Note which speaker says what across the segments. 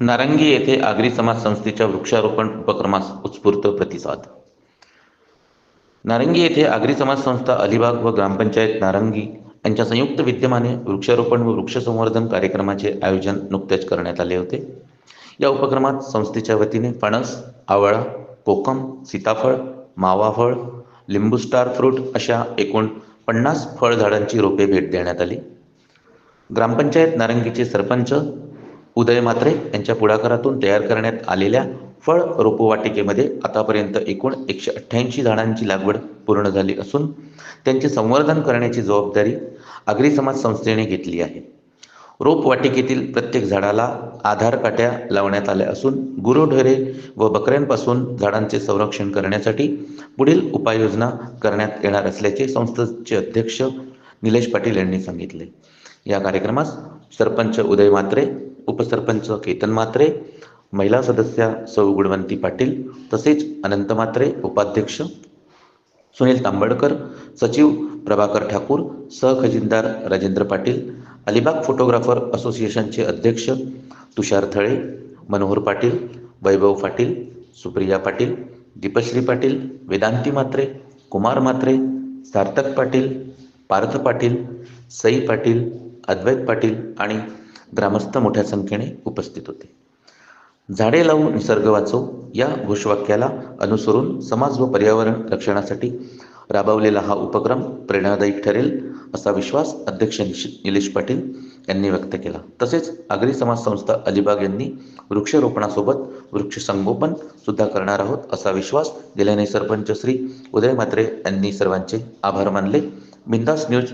Speaker 1: नारंगी येथे आगरी समाज संस्थेच्या वृक्षारोपण उपक्रमास उत्स्फूर्त प्रतिसाद. नारंगी येथे आगरी समाज संस्था अलिबाग व ग्रामपंचायत नारंगी यांच्या संयुक्त विद्यमाने वृक्षारोपण व वृक्षसंवर्धन कार्यक्रमाचे आयोजन नुकतेच करण्यात आले होते. या उपक्रमात संस्थेच्या वतीने फणस आवळा कोकम सीताफळ मावाफळ लिंबू स्टार फ्रूट अशा एकूण पन्नास फळझाडांची रोपे भेट देण्यात आली. ग्रामपंचायत नारंगीचे सरपंच उदय म्हात्रे यांच्या पुढाकारातून तयार करण्यात आलेल्या फळ रोपवाटिकेमध्ये आतापर्यंत एकूण एकशे अठ्ठ्याऐंशी झाडांची लागवड पूर्ण झाली असून त्यांचे संवर्धन करण्याची जबाबदारी आगरी समाज संस्थेने घेतली आहे. रोपवाटिकेतील प्रत्येक झाडाला आधार काट्या लावण्यात आल्या असून गुरुढोरे व बकऱ्यांपासून झाडांचे संरक्षण करण्यासाठी पुढील उपाययोजना करण्यात येणार असल्याचे संस्थेचे अध्यक्ष निलेश पाटील यांनी सांगितले. या कार्यक्रमास सरपंच उदय म्हात्रे उपसरपंच केतन मात्रे महिला सदस्या सौ गुणवंती पाटील तसेच अनंत मात्रे उपाध्यक्ष सुनील तांबडकर सचिव प्रभाकर ठाकूर सहखजिनदार राजेंद्र पाटील अलिबाग फोटोग्राफर असोसिएशनचे अध्यक्ष तुषार थळे मनोहर पाटील वैभव पाटील सुप्रिया पाटील दीपश्री पाटील वेदांती मात्रे कुमार मात्रे सार्थक पाटील पार्थ पाटील सई पाटील अद्वैत पाटील आणि ग्रामस्थ मोठ्या संख्येने उपस्थित होते. झाडे लावू निसर्ग वाचव या घोषवाक्याला अनुसरून समाज व पर्यावरण रक्षणासाठी राबवलेला हा उपक्रम प्रेरणादायी ठरेल असा विश्वास अध्यक्ष निलेश पाटील यांनी व्यक्त केला. तसेच आगरी समाज संस्था अलिबाग यांनी वृक्षारोपणासोबत वृक्ष संगोपन सुद्धा करणार आहोत असा विश्वास दिल्याने सरपंच श्री उदय म्हात्रे यांनी सर्वांचे आभार मानले. बिंदास न्यूज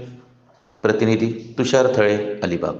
Speaker 1: प्रतिनिधी तुषार थळे अलिबाग.